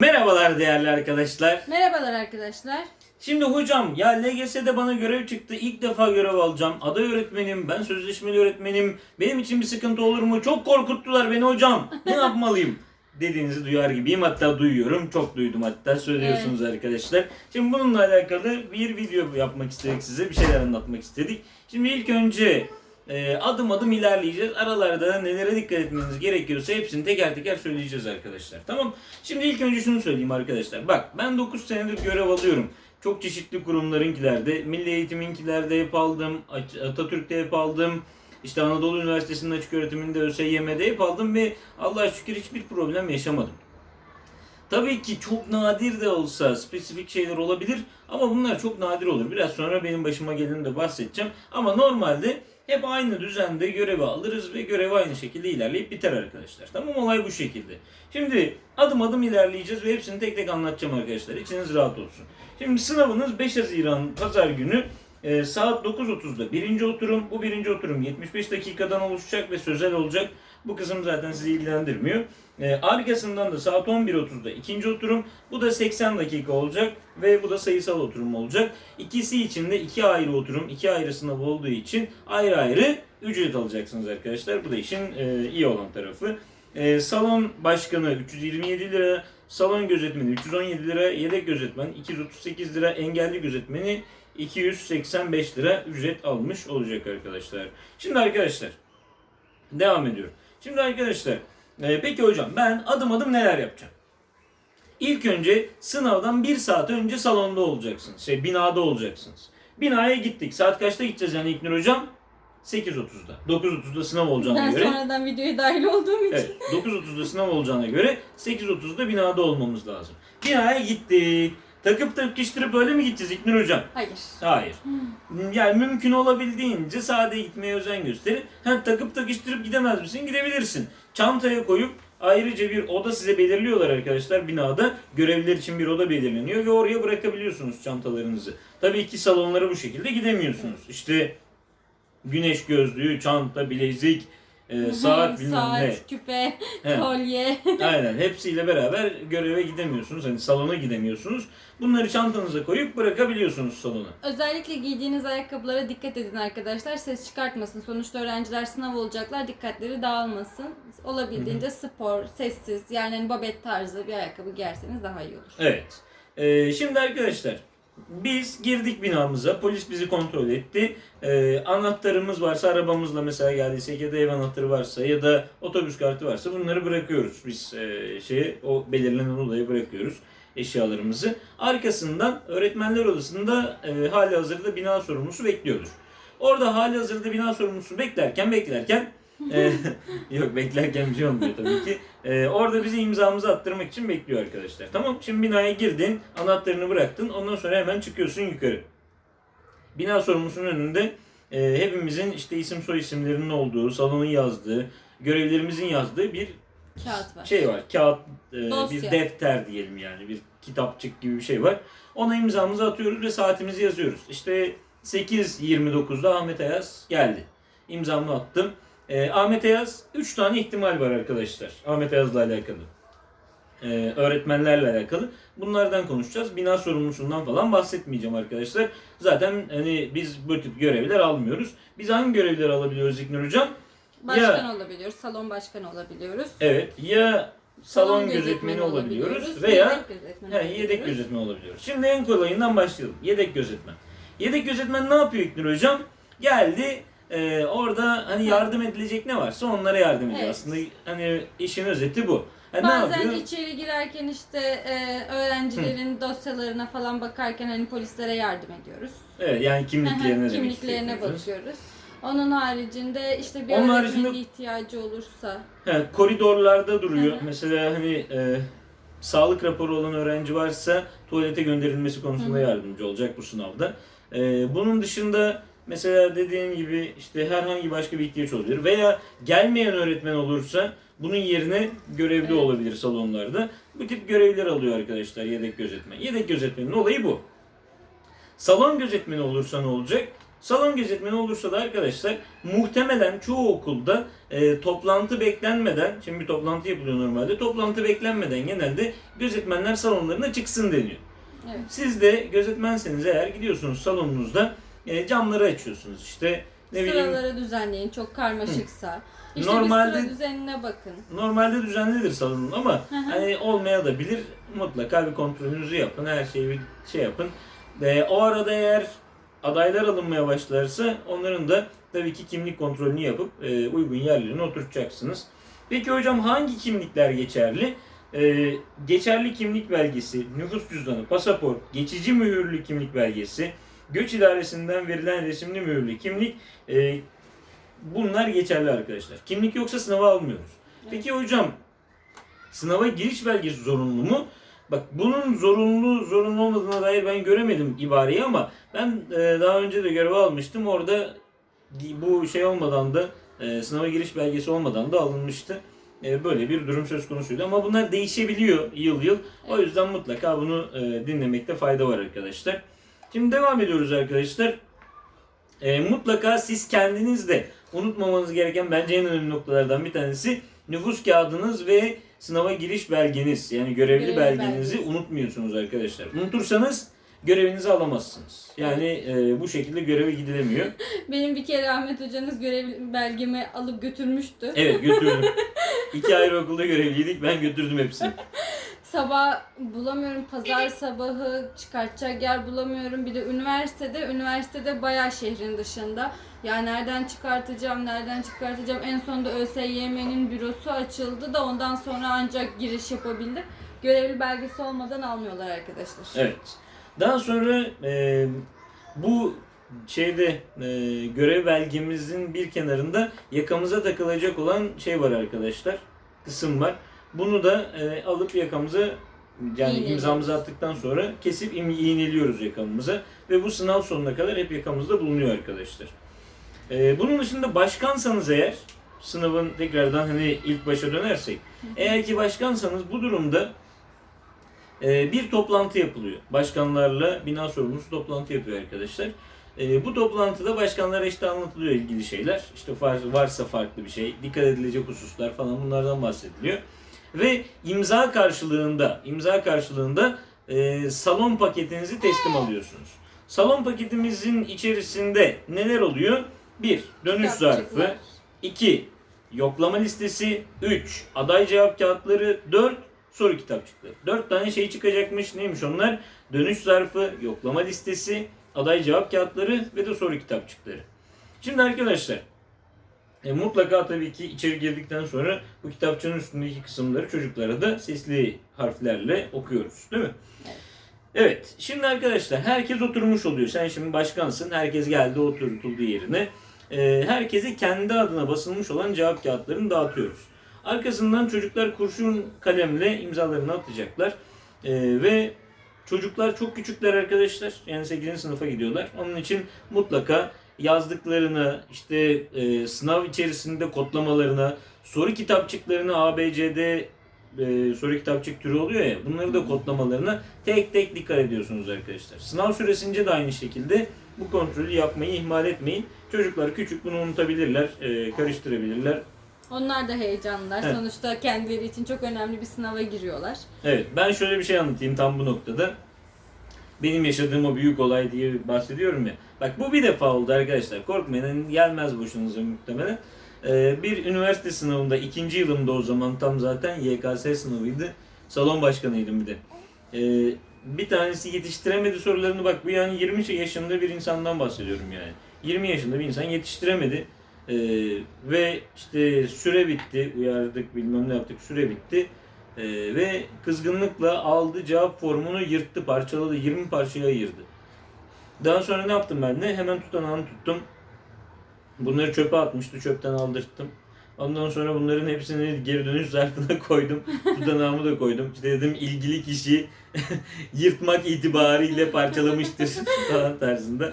Merhabalar değerli arkadaşlar. Merhabalar arkadaşlar. Şimdi hocam ya LGS'de bana görev çıktı. İlk defa görev alacağım. Aday öğretmenim, ben sözleşmeli öğretmenim. Benim için bir sıkıntı olur mu? Çok korkuttular beni hocam. Ne yapmalıyım? Dediğinizi duyar gibiyim. Hatta duyuyorum. Çok duydum hatta. Söylüyorsunuz arkadaşlar. Şimdi bununla alakalı bir video yapmak istedik size. Bir şeyler anlatmak istedik. Şimdi ilk önce e, adım adım ilerleyeceğiz. Aralarda nelere dikkat etmeniz gerekiyorsa hepsini teker teker söyleyeceğiz arkadaşlar. Tamam. Şimdi ilk önce şunu söyleyeyim arkadaşlar. Bak ben 9 senedir görev alıyorum. Çok çeşitli kurumlarınkilerde, Milli Eğitiminkilerde hep aldım, At- Atatürk'te hep aldım. İşte Anadolu Üniversitesi'nin açık öğretiminde ÖSYM'de hep aldım ve Allah'a şükür hiçbir problem yaşamadım. Tabii ki çok nadir de olsa spesifik şeyler olabilir ama bunlar çok nadir olur. Biraz sonra benim başıma geleni de bahsedeceğim. Ama normalde hep aynı düzende görevi alırız ve görev aynı şekilde ilerleyip biter arkadaşlar. Tamam olay bu şekilde. Şimdi adım adım ilerleyeceğiz ve hepsini tek tek anlatacağım arkadaşlar. İçiniz rahat olsun. Şimdi sınavınız 5 Haziran Pazar günü e, saat 9.30'da birinci oturum. Bu birinci oturum 75 dakikadan oluşacak ve sözel olacak. Bu kısım zaten sizi ilgilendirmiyor. E, arkasından da saat 11.30'da ikinci oturum. Bu da 80 dakika olacak ve bu da sayısal oturum olacak. İkisi için de iki ayrı oturum, iki ayrı sınav olduğu için ayrı ayrı ücret alacaksınız arkadaşlar. Bu da işin e, iyi olan tarafı. E, salon başkanı 327 lira, salon gözetmeni 317 lira, yedek gözetmen 238 lira, engelli gözetmeni 285 lira ücret almış olacak arkadaşlar. Şimdi arkadaşlar devam ediyorum. Şimdi arkadaşlar e, peki hocam ben adım adım neler yapacağım? İlk önce sınavdan bir saat önce salonda olacaksınız. Şey binada olacaksınız. Binaya gittik. Saat kaçta gideceğiz yani İlknur hocam? 8.30'da. 9.30'da sınav olacağına Ben göre. sonradan videoya dahil olduğum için. Evet, 9.30'da sınav olacağına göre 8.30'da binada olmamız lazım. Binaya gittik. Takıp takıştırıp öyle mi gideceğiz İlknur hocam? Hayır. Hayır. Yani mümkün olabildiğince sade gitmeye özen gösterin. Ha, takıp takıştırıp gidemez misin? Gidebilirsin. Çantaya koyup ayrıca bir oda size belirliyorlar arkadaşlar binada. Görevliler için bir oda belirleniyor ve oraya bırakabiliyorsunuz çantalarınızı. Tabii ki salonlara bu şekilde gidemiyorsunuz. İşte güneş gözlüğü, çanta, bilezik, e, saat bilmem Saat, ne. küpe, Evet. kolye. Aynen hepsiyle beraber göreve gidemiyorsunuz. Hani salona gidemiyorsunuz. Bunları çantanıza koyup bırakabiliyorsunuz salona. Özellikle giydiğiniz ayakkabılara dikkat edin arkadaşlar. Ses çıkartmasın. Sonuçta öğrenciler sınav olacaklar. Dikkatleri dağılmasın. Olabildiğince spor, sessiz yani hani babet tarzı bir ayakkabı giyerseniz daha iyi olur. Evet. Ee, şimdi arkadaşlar biz girdik binamıza. Polis bizi kontrol etti. Ee, anahtarımız varsa arabamızla mesela geldiysek ya da ev anahtarı varsa ya da otobüs kartı varsa bunları bırakıyoruz. Biz e, şeye o belirlenen odaya bırakıyoruz eşyalarımızı. Arkasından öğretmenler odasında e, hali hazırda bina sorumlusu bekliyordur. Orada hali hazırda bina sorumlusu beklerken beklerken e, yok beklerken bir şey olmuyor tabii ki. E, orada bizi imzamızı attırmak için bekliyor arkadaşlar. Tamam şimdi binaya girdin, anahtarını bıraktın. Ondan sonra hemen çıkıyorsun yukarı. Bina sorumlusunun önünde e, hepimizin işte isim soy isimlerinin olduğu, salonun yazdığı, görevlerimizin yazdığı bir Kağıt var. şey var. Kağıt, e, Dosya. bir defter diyelim yani. Bir kitapçık gibi bir şey var. Ona imzamızı atıyoruz ve saatimizi yazıyoruz. İşte 8.29'da Ahmet Ayaz geldi. İmzamı attım. E, Ahmet Ayaz 3 tane ihtimal var arkadaşlar. Ahmet Ayaz'la alakalı. E, öğretmenlerle alakalı. Bunlardan konuşacağız. Bina sorumlusundan falan bahsetmeyeceğim arkadaşlar. Zaten hani biz bu tip görevler almıyoruz. Biz hangi görevleri alabiliyoruz İknur Hocam? Başkan olabiliyoruz, salon başkanı olabiliyoruz. Evet. Ya salon, gözetmeni, olabiliyoruz veya yedek gözetmeni He, yedek olabiliyoruz. gözetmen olabiliyoruz. Şimdi en kolayından başlayalım. Yedek gözetmen. Yedek gözetmen ne yapıyor İknur Hocam? Geldi e, orada hani yardım edilecek ne varsa onlara yardım ediyor. Evet. Aslında hani işin özeti bu. Ha, ne Bazen içeri girerken işte e, öğrencilerin dosyalarına falan bakarken hani polislere yardım ediyoruz. Evet yani kimliklerine demek Kimliklerine istiyorsunuz. bakıyoruz. Onun haricinde işte bir Onun öğretmenin ihtiyacı olursa He, koridorlarda duruyor. Hı hı. Mesela hani e, sağlık raporu olan öğrenci varsa tuvalete gönderilmesi konusunda hı. yardımcı olacak bu sınavda. E, bunun dışında mesela dediğim gibi işte herhangi başka bir ihtiyaç olabilir veya gelmeyen öğretmen olursa bunun yerine görevli Evet. olabilir salonlarda. Bu tip görevler alıyor arkadaşlar yedek gözetmen. Yedek gözetmenin olayı bu. Salon gözetmeni olursa ne olacak? Salon gözetmeni olursa da arkadaşlar muhtemelen çoğu okulda e, toplantı beklenmeden, şimdi bir toplantı yapılıyor normalde, toplantı beklenmeden genelde gözetmenler salonlarına çıksın deniyor. Evet. Siz de gözetmenseniz eğer gidiyorsunuz salonunuzda e, camları açıyorsunuz işte ne bileyim Sıraları düzenleyin çok karmaşıksa. İşte Normalde- bir sıra düzenine bakın. normalde düzenlidir salonun ama Hı hı. hani olmaya da bilir mutlaka bir kontrolünüzü yapın her şeyi bir şey yapın. E, o arada eğer adaylar alınmaya başlarsa onların da tabii ki kimlik kontrolünü yapıp e, uygun yerlerine oturtacaksınız. Peki hocam hangi kimlikler geçerli? E, geçerli kimlik belgesi, nüfus cüzdanı, pasaport, geçici mühürlü kimlik belgesi, göç idaresinden verilen resimli mühürlü kimlik e, bunlar geçerli arkadaşlar. Kimlik yoksa sınava almıyoruz. Peki hocam sınava giriş belgesi zorunlu mu? Bak bunun zorunlu zorunlu olmadığına dair ben göremedim ibareyi ama ben e, daha önce de görev almıştım. Orada bu şey olmadan da e, sınava giriş belgesi olmadan da alınmıştı. E, böyle bir durum söz konusuydu ama bunlar değişebiliyor yıl yıl. O yüzden mutlaka bunu e, dinlemekte fayda var arkadaşlar. Şimdi devam ediyoruz arkadaşlar. E, mutlaka siz kendiniz de unutmamanız gereken bence en önemli noktalardan bir tanesi nüfus kağıdınız ve sınava giriş belgeniz yani görevli Görevli belgenizi belgeniz. unutmuyorsunuz arkadaşlar. Unutursanız görevinizi alamazsınız. Yani e, bu şekilde göreve gidilemiyor. Benim bir kere Ahmet hocanız görev belgemi alıp götürmüştü. Evet götürdüm. İki ayrı okulda görevliydik ben götürdüm hepsini. Sabah bulamıyorum. Pazar sabahı çıkartacak yer bulamıyorum. Bir de üniversitede, üniversitede bayağı şehrin dışında. Ya nereden çıkartacağım, nereden çıkartacağım. En sonunda ÖSYM'nin bürosu açıldı da ondan sonra ancak giriş yapabildim. Görevli belgesi olmadan almıyorlar arkadaşlar. Evet. Daha sonra e, bu şeyde e, görev belgemizin bir kenarında yakamıza takılacak olan şey var arkadaşlar. Kısım var. Bunu da e, alıp yakamıza yani İğneliyoruz. imzamızı attıktan sonra kesip im- iğneliyoruz yakamıza ve bu sınav sonuna kadar hep yakamızda bulunuyor arkadaşlar. E, bunun dışında başkansanız eğer sınavın tekrardan hani ilk başa dönersek eğer ki başkansanız bu durumda e, bir toplantı yapılıyor. Başkanlarla bina sorumlusu toplantı yapıyor arkadaşlar. E, bu toplantıda başkanlara işte anlatılıyor ilgili şeyler. İşte far- varsa farklı bir şey, dikkat edilecek hususlar falan bunlardan bahsediliyor. Ve imza karşılığında, imza karşılığında e, salon paketinizi teslim alıyorsunuz. Salon paketimizin içerisinde neler oluyor? 1. Dönüş zarfı. Kitapçıklar. 2. Yoklama listesi. 3. Aday cevap kağıtları. 4. Soru kitapçıkları. 4 tane şey çıkacakmış. Neymiş onlar? Dönüş zarfı, yoklama listesi, aday cevap kağıtları ve de soru kitapçıkları. Şimdi arkadaşlar e, mutlaka tabii ki içeri girdikten sonra bu kitapçının üstündeki kısımları çocuklara da sesli harflerle okuyoruz. Değil mi? Evet. Şimdi arkadaşlar herkes oturmuş oluyor. Sen şimdi başkansın. Herkes geldi oturtuldu yerine. Ee, herkese kendi adına basılmış olan cevap kağıtlarını dağıtıyoruz. Arkasından çocuklar kurşun kalemle imzalarını atacaklar. Ee, ve çocuklar çok küçükler arkadaşlar. Yani 8. sınıfa gidiyorlar. Onun için mutlaka yazdıklarını, işte e, sınav içerisinde kodlamalarına, soru kitapçıklarını ABCD e, soru kitapçık türü oluyor ya bunları da kodlamalarına tek tek dikkat ediyorsunuz arkadaşlar. Sınav süresince de aynı şekilde bu kontrolü yapmayı ihmal etmeyin. Çocuklar küçük bunu unutabilirler, e, karıştırabilirler. Onlar da heyecanlılar. Evet. Sonuçta kendileri için çok önemli bir sınava giriyorlar. Evet ben şöyle bir şey anlatayım tam bu noktada. Benim yaşadığım o büyük olay diye bahsediyorum ya. Bak bu bir defa oldu arkadaşlar. Korkmayın gelmez boşunuza muhtemelen. Ee, bir üniversite sınavında ikinci yılımda o zaman tam zaten YKS sınavıydı. Salon başkanıydım bir de. Ee, bir tanesi yetiştiremedi sorularını bak bu yani 20 yaşında bir insandan bahsediyorum yani. 20 yaşında bir insan yetiştiremedi. Ee, ve işte süre bitti. Uyardık bilmem ne yaptık süre bitti. Ee, ve kızgınlıkla aldı cevap formunu yırttı, parçaladı, 20 parçaya ayırdı. Daha sonra ne yaptım ben de? Hemen tutanağını tuttum. Bunları çöpe atmıştı, çöpten aldırttım. Ondan sonra bunların hepsini geri dönüş zarfına koydum. Tutanağımı da koydum. İşte dedim ilgili kişi yırtmak itibariyle parçalamıştır falan tarzında.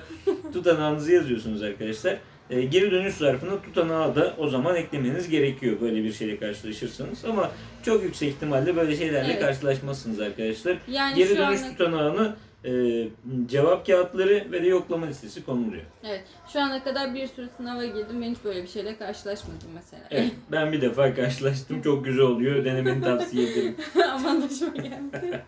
Tutanağınızı yazıyorsunuz arkadaşlar. E, geri dönüş zarfına tutanağı da o zaman eklemeniz gerekiyor böyle bir şeyle karşılaşırsanız. Ama çok yüksek ihtimalle böyle şeylerle Evet. karşılaşmazsınız arkadaşlar. Yani Geri şu dönüş an tutanağını e, cevap kağıtları ve de yoklama listesi konuluyor. Evet. Şu ana kadar bir sürü sınava girdim ve hiç böyle bir şeyle karşılaşmadım mesela. Evet, ben bir defa karşılaştım. Çok güzel oluyor. Denemeni tavsiye ederim. Aman başıma geldi.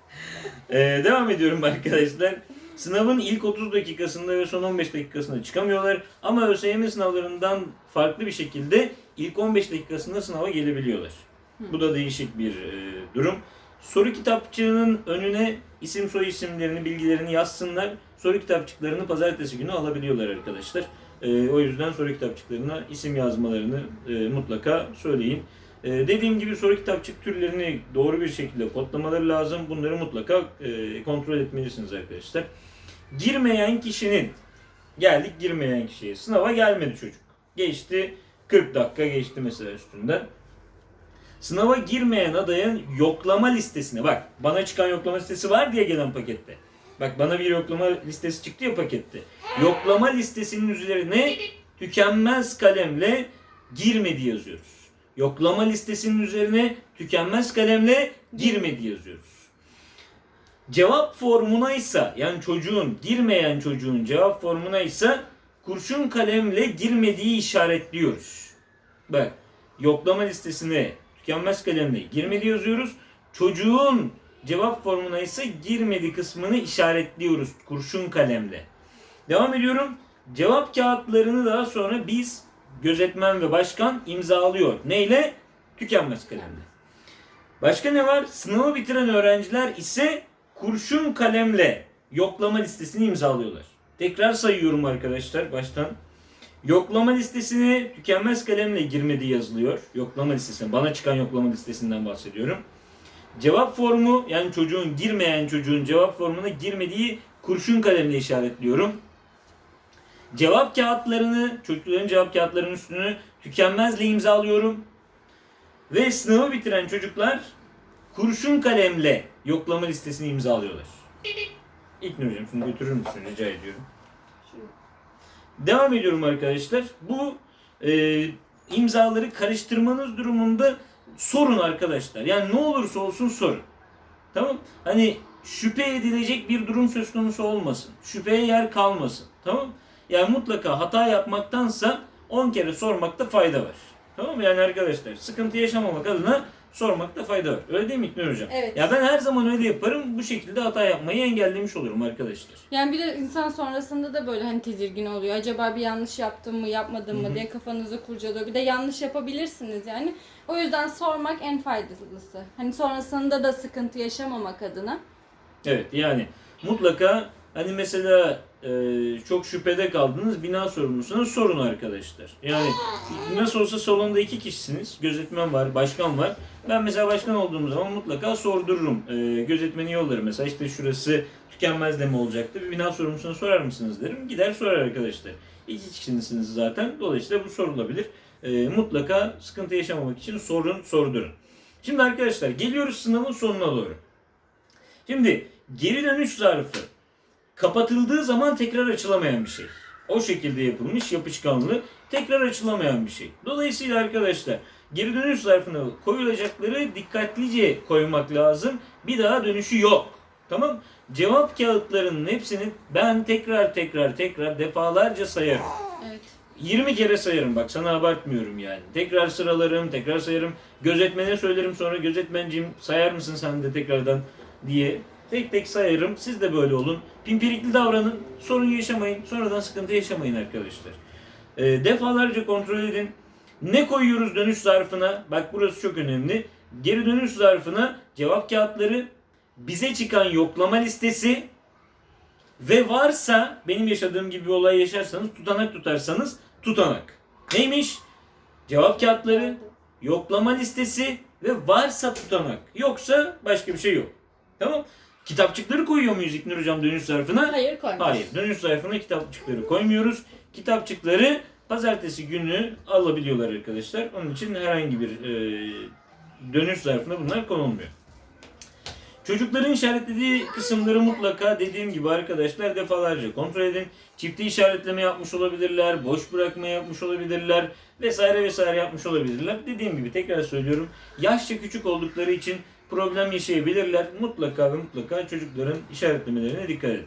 Ee, devam ediyorum arkadaşlar. Sınavın ilk 30 dakikasında ve son 15 dakikasında çıkamıyorlar. Ama ÖSYM sınavlarından farklı bir şekilde ilk 15 dakikasında sınava gelebiliyorlar. Bu da değişik bir e, durum. Soru kitapçığının önüne isim soy isimlerini, bilgilerini yazsınlar. Soru kitapçıklarını pazartesi günü alabiliyorlar arkadaşlar. E, o yüzden soru kitapçıklarına isim yazmalarını e, mutlaka söyleyin. E, dediğim gibi soru kitapçık türlerini doğru bir şekilde kodlamaları lazım. Bunları mutlaka e, kontrol etmelisiniz arkadaşlar. Girmeyen kişinin, geldik girmeyen kişiye. Sınava gelmedi çocuk. Geçti 40 dakika geçti mesela üstünden. Sınava girmeyen adayın yoklama listesine bak bana çıkan yoklama listesi var diye gelen pakette. Bak bana bir yoklama listesi çıktı ya pakette. Yoklama listesinin üzerine tükenmez kalemle girmedi yazıyoruz. Yoklama listesinin üzerine tükenmez kalemle girmedi yazıyoruz. Cevap formuna ise yani çocuğun girmeyen çocuğun cevap formuna ise kurşun kalemle girmediği işaretliyoruz. Bak yoklama listesine tükenmez kalemle girmedi yazıyoruz. Çocuğun cevap formuna ise girmedi kısmını işaretliyoruz kurşun kalemle. Devam ediyorum. Cevap kağıtlarını daha sonra biz gözetmen ve başkan imzalıyor. Neyle? Tükenmez kalemle. Başka ne var? Sınavı bitiren öğrenciler ise kurşun kalemle yoklama listesini imzalıyorlar. Tekrar sayıyorum arkadaşlar baştan. Yoklama listesine tükenmez kalemle girmediği yazılıyor. Yoklama listesine. Bana çıkan yoklama listesinden bahsediyorum. Cevap formu yani çocuğun girmeyen çocuğun cevap formuna girmediği kurşun kalemle işaretliyorum. Cevap kağıtlarını, çocukların cevap kağıtlarının üstünü tükenmezle imzalıyorum. Ve sınavı bitiren çocuklar kurşun kalemle yoklama listesini imzalıyorlar. İlknur hocam şunu götürür müsün rica ediyorum. Devam ediyorum arkadaşlar. Bu e, imzaları karıştırmanız durumunda sorun arkadaşlar. Yani ne olursa olsun sorun. Tamam? Hani şüphe edilecek bir durum söz konusu olmasın. Şüpheye yer kalmasın. Tamam? Yani mutlaka hata yapmaktansa 10 kere sormakta fayda var. Tamam mı? Yani arkadaşlar sıkıntı yaşamamak adına sormakta fayda var. Öyle değil mi İknur Hocam? Evet. Ya ben her zaman öyle yaparım. Bu şekilde hata yapmayı engellemiş olurum arkadaşlar. Yani bir de insan sonrasında da böyle hani tedirgin oluyor. Acaba bir yanlış yaptım mı yapmadım mı diye kafanızı kurcalıyor. Bir de yanlış yapabilirsiniz yani. O yüzden sormak en faydalısı. Hani sonrasında da sıkıntı yaşamamak adına. Evet yani mutlaka hani mesela e, çok şüphede kaldınız bina sorumlusuna sorun arkadaşlar. Yani nasıl olsa salonda iki kişisiniz. Gözetmen var, başkan var. Ben mesela başkan olduğum zaman mutlaka sordururum. E, gözetmeni yollarım. Mesela işte şurası tükenmez de mi olacaktı? Bir bina sorumlusuna sorar mısınız derim. Gider sorar arkadaşlar. İki kişisiniz zaten. Dolayısıyla bu sorulabilir. E, mutlaka sıkıntı yaşamamak için sorun, sordurun. Şimdi arkadaşlar geliyoruz sınavın sonuna doğru. Şimdi geri dönüş zarfı kapatıldığı zaman tekrar açılamayan bir şey. O şekilde yapılmış yapışkanlı tekrar açılamayan bir şey. Dolayısıyla arkadaşlar geri dönüş zarfına koyulacakları dikkatlice koymak lazım. Bir daha dönüşü yok. Tamam? Cevap kağıtlarının hepsini ben tekrar tekrar tekrar defalarca sayarım. Evet. 20 kere sayarım bak sana abartmıyorum yani. Tekrar sıralarım, tekrar sayarım. Gözetmene söylerim sonra gözetmencim sayar mısın sen de tekrardan diye. Tek tek sayarım. Siz de böyle olun. Pimpirikli davranın. Sorun yaşamayın. Sonradan sıkıntı yaşamayın arkadaşlar. Ee, defalarca kontrol edin. Ne koyuyoruz dönüş zarfına? Bak burası çok önemli. Geri dönüş zarfına cevap kağıtları, bize çıkan yoklama listesi ve varsa benim yaşadığım gibi bir olay yaşarsanız tutanak tutarsanız tutanak. Neymiş? Cevap kağıtları, yoklama listesi ve varsa tutanak. Yoksa başka bir şey yok. Tamam? Kitapçıkları koyuyor muyuz İknur Hocam dönüş zarfına? Hayır koyma. Hayır. Dönüş zarfına kitapçıkları koymuyoruz. Kitapçıkları pazartesi günü alabiliyorlar arkadaşlar. Onun için herhangi bir e, dönüş zarfına bunlar konulmuyor. Çocukların işaretlediği kısımları mutlaka dediğim gibi arkadaşlar defalarca kontrol edin. Çifti işaretleme yapmış olabilirler, boş bırakma yapmış olabilirler vesaire vesaire yapmış olabilirler. Dediğim gibi tekrar söylüyorum. Yaşça küçük oldukları için problem yaşayabilirler. Mutlaka ve mutlaka çocukların işaretlemelerine dikkat edin.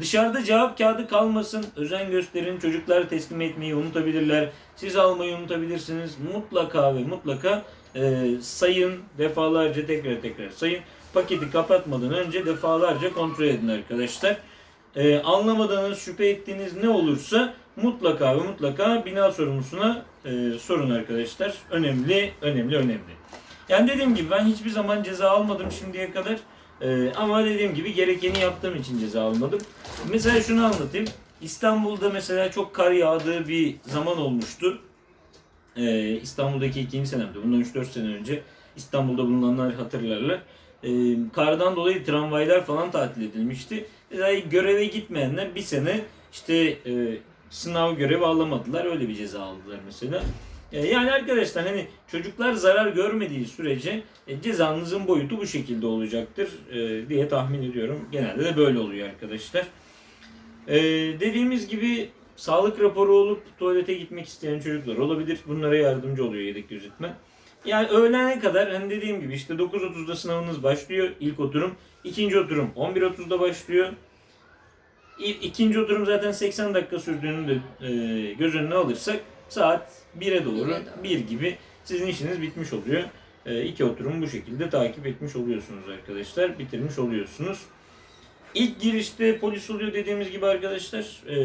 Dışarıda cevap kağıdı kalmasın. Özen gösterin. Çocuklar teslim etmeyi unutabilirler. Siz almayı unutabilirsiniz. Mutlaka ve mutlaka e, sayın. Defalarca tekrar tekrar sayın. Paketi kapatmadan önce defalarca kontrol edin arkadaşlar. E, anlamadığınız, şüphe ettiğiniz ne olursa mutlaka ve mutlaka bina sorumlusuna e, sorun arkadaşlar. Önemli, önemli, önemli. Yani dediğim gibi ben hiçbir zaman ceza almadım şimdiye kadar. E, ama dediğim gibi gerekeni yaptığım için ceza almadım. Mesela şunu anlatayım. İstanbul'da mesela çok kar yağdığı bir zaman olmuştu. E, İstanbul'daki ikinci senemde, bundan 3-4 sene önce İstanbul'da bulunanlar hatırlarlar. E, kardan dolayı tramvaylar falan tatil edilmişti. Mesela göreve gitmeyenler bir sene işte e, sınav görevi alamadılar. Öyle bir ceza aldılar mesela. E, yani arkadaşlar hani çocuklar zarar görmediği sürece e, cezanızın boyutu bu şekilde olacaktır e, diye tahmin ediyorum. Genelde de böyle oluyor arkadaşlar. Dediğimiz gibi sağlık raporu olup tuvalete gitmek isteyen çocuklar olabilir. Bunlara yardımcı oluyor yedek gözetmen. Yani öğlene kadar hani dediğim gibi işte 9.30'da sınavınız başlıyor ilk oturum. ikinci oturum 11.30'da başlıyor. İkinci oturum zaten 80 dakika sürdüğünü de göz önüne alırsak saat 1'e doğru, Bire doğru. 1 gibi sizin işiniz bitmiş oluyor. E, iki oturum bu şekilde takip etmiş oluyorsunuz arkadaşlar. Bitirmiş oluyorsunuz. İlk girişte polis oluyor dediğimiz gibi arkadaşlar e,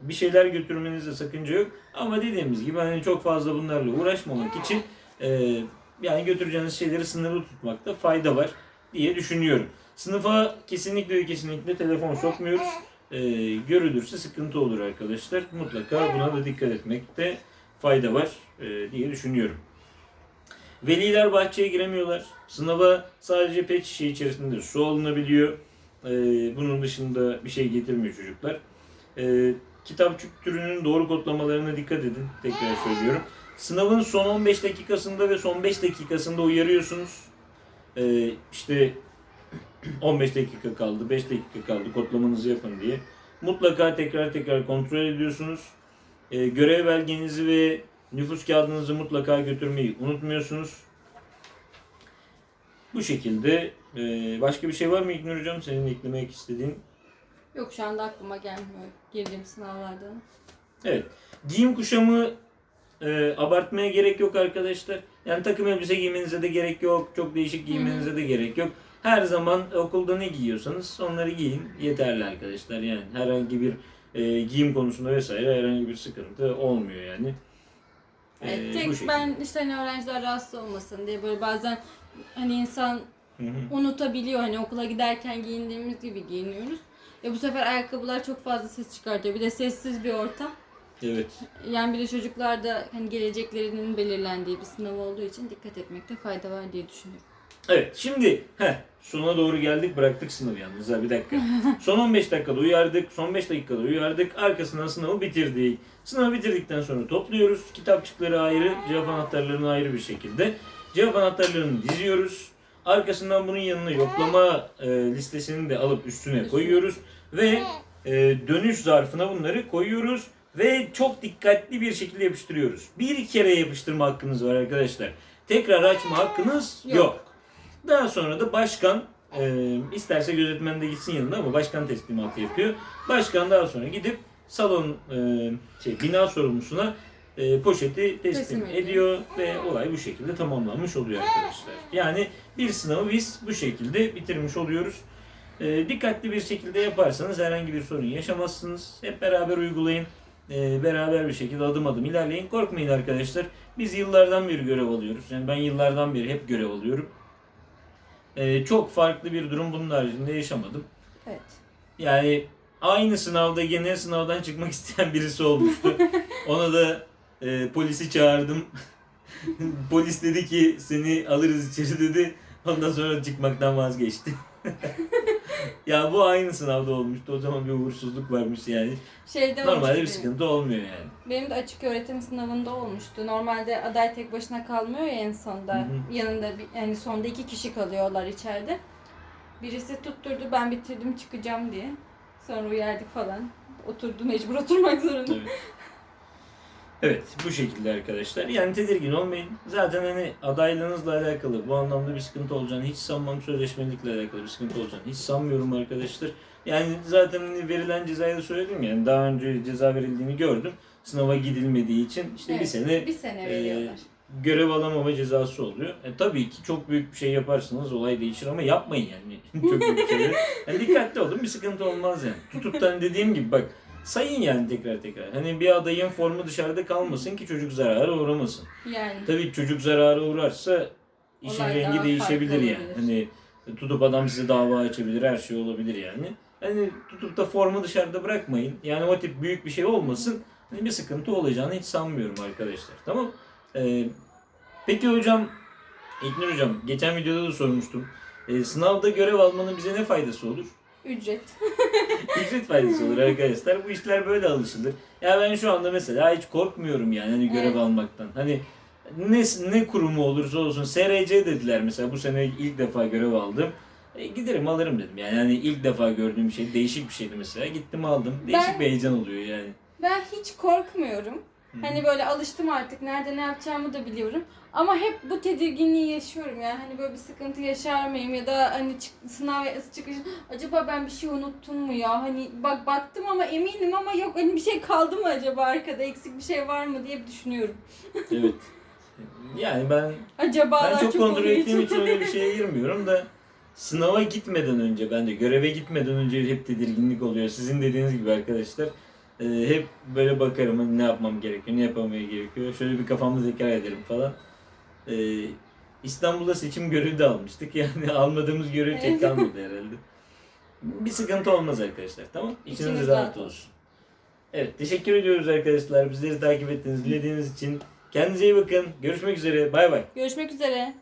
bir şeyler götürmenizde sakınca yok. Ama dediğimiz gibi hani çok fazla bunlarla uğraşmamak için e, yani götüreceğiniz şeyleri sınırlı tutmakta fayda var diye düşünüyorum. Sınıfa kesinlikle kesinlikle telefon sokmuyoruz. E, görülürse sıkıntı olur arkadaşlar. Mutlaka buna da dikkat etmekte fayda var e, diye düşünüyorum. Veliler bahçeye giremiyorlar. Sınava sadece pet şişe içerisinde su alınabiliyor. E, bunun dışında bir şey getirmiyor çocuklar. E, kitapçık türünün doğru kodlamalarına dikkat edin. Tekrar söylüyorum. Sınavın son 15 dakikasında ve son 5 dakikasında uyarıyorsunuz. E, işte 15 dakika kaldı, 5 dakika kaldı kodlamanızı yapın diye. Mutlaka tekrar tekrar kontrol ediyorsunuz. E, görev belgenizi ve nüfus kağıdınızı mutlaka götürmeyi unutmuyorsunuz. Bu şekilde e, başka bir şey var mı İlknur Hocam senin eklemek istediğin? Yok şu anda aklıma gelmiyor girdiğim sınavlardan. Evet. Giyim kuşamı e, abartmaya gerek yok arkadaşlar. Yani takım elbise giymenize de gerek yok. Çok değişik giymenize de gerek yok. Her zaman okulda ne giyiyorsanız onları giyin. Yeterli arkadaşlar. Yani herhangi bir e, giyim konusunda vesaire herhangi bir sıkıntı olmuyor yani. E, Evet, bu tek şekilde. ben işte hani öğrenciler rahatsız olmasın diye böyle bazen hani insan Hı hı. unutabiliyor hani okula giderken giyindiğimiz gibi giyiniyoruz. Ya bu sefer ayakkabılar çok fazla ses çıkartıyor. Bir de sessiz bir ortam. Evet. Yani bir de çocuklar da hani geleceklerinin belirlendiği bir sınav olduğu için dikkat etmekte fayda var diye düşünüyorum. Evet şimdi heh, sona doğru geldik bıraktık sınavı yalnız ha bir dakika. Son 15 dakikada uyardık, son 5 dakikada uyardık, arkasından sınavı bitirdik. Sınavı bitirdikten sonra topluyoruz. Kitapçıkları ayrı, cevap anahtarlarını ayrı bir şekilde. Cevap anahtarlarını diziyoruz. Arkasından bunun yanına yoklama e, listesini de alıp üstüne koyuyoruz. Ve e, dönüş zarfına bunları koyuyoruz. Ve çok dikkatli bir şekilde yapıştırıyoruz. Bir kere yapıştırma hakkınız var arkadaşlar. Tekrar açma hakkınız Yok. yok. Daha sonra da başkan e, isterse gözetmen de gitsin yanında ama başkan teslimatı yapıyor. Başkan daha sonra gidip salon e, şey bina sorumlusuna e, poşeti teslim, ediyor ve olay bu şekilde tamamlanmış oluyor arkadaşlar. Yani bir sınavı biz bu şekilde bitirmiş oluyoruz. E, dikkatli bir şekilde yaparsanız herhangi bir sorun yaşamazsınız. Hep beraber uygulayın. E, beraber bir şekilde adım adım ilerleyin. Korkmayın arkadaşlar. Biz yıllardan beri görev alıyoruz. Yani ben yıllardan beri hep görev alıyorum. Ee, çok farklı bir durum bunun haricinde yaşamadım. Evet. Yani aynı sınavda genel sınavdan çıkmak isteyen birisi olmuştu. Ona da e, polisi çağırdım. Polis dedi ki seni alırız içeri dedi. Ondan sonra çıkmaktan vazgeçti. Ya bu aynı sınavda olmuştu. O zaman bir uğursuzluk varmış yani. Şeyde Normalde bir sıkıntı olmuyor yani. benim. Benim de açık öğretim sınavında olmuştu. Normalde aday tek başına kalmıyor ya en sonda. Hı hı. Yanında bir, yani sonda iki kişi kalıyorlar içeride. Birisi tutturdu ben bitirdim çıkacağım diye. Sonra uyardık falan. Oturdu mecbur oturmak zorunda. Evet. Evet bu şekilde arkadaşlar. Yani tedirgin olmayın. Zaten hani adaylığınızla alakalı bu anlamda bir sıkıntı olacağını hiç sanmam. Sözleşmelikle alakalı bir sıkıntı olacağını hiç sanmıyorum arkadaşlar. Yani zaten hani verilen cezayı da söyledim yani daha önce ceza verildiğini gördüm. Sınava gidilmediği için işte bir Evet, sene Bir sene e, veriyorlar. görev alamama cezası oluyor. E, tabii ki çok büyük bir şey yaparsınız olay değişir ama yapmayın yani. çok büyük bir şey. Yani dikkatli olun bir sıkıntı olmaz yani. Tutup da hani dediğim gibi bak sayın yani tekrar tekrar. Hani bir adayın formu dışarıda kalmasın ki çocuk zarara uğramasın. Yani. Tabii çocuk zarara uğrarsa işin Olay rengi değişebilir yani. olabilir. Hani tutup adam size dava açabilir her şey olabilir yani. Hani tutup da formu dışarıda bırakmayın. Yani o tip büyük bir şey olmasın. Hani bir sıkıntı olacağını hiç sanmıyorum arkadaşlar. Tamam. Ee, peki hocam, İlknur hocam geçen videoda da sormuştum. Ee, sınavda görev almanın bize ne faydası olur? Ücret. Ücret faydası olur arkadaşlar. Bu işler böyle alışılır. Ya ben şu anda mesela hiç korkmuyorum yani hani görev Evet. almaktan. Hani ne ne kurumu olursa olsun SRC dediler mesela bu sene ilk defa görev aldım. E, giderim alırım dedim yani hani ilk defa gördüğüm bir şey değişik bir şeydi mesela gittim aldım değişik Ben- bir heyecan oluyor yani. Ben hiç korkmuyorum. Hani böyle alıştım artık. Nerede ne yapacağımı da biliyorum. Ama hep bu tedirginliği yaşıyorum yani. Hani böyle bir sıkıntı yaşar mıyım ya da hani çık- sınav çıkış acaba ben bir şey unuttum mu ya? Hani bak baktım ama eminim ama yok hani bir şey kaldı mı acaba arkada eksik bir şey var mı diye düşünüyorum. Evet. Yani ben Acaba ben çok kontrol olduğu ettiğim için öyle bir şeye girmiyorum da sınava gitmeden önce ben de göreve gitmeden önce hep tedirginlik oluyor. Sizin dediğiniz gibi arkadaşlar e, hep böyle bakarım hani ne yapmam gerekiyor, ne yapmamaya gerekiyor. Şöyle bir kafamda tekrar ederim falan. E, İstanbul'da seçim görevi de almıştık. Yani almadığımız görev tek kalmadı herhalde. Bir sıkıntı olmaz arkadaşlar tamam? İçiniz İçiniz rahat rahat olsun. Evet teşekkür ediyoruz arkadaşlar. Bizleri takip ettiğiniz, dinlediğiniz için. Kendinize iyi bakın. Görüşmek üzere. Bay bay. Görüşmek üzere.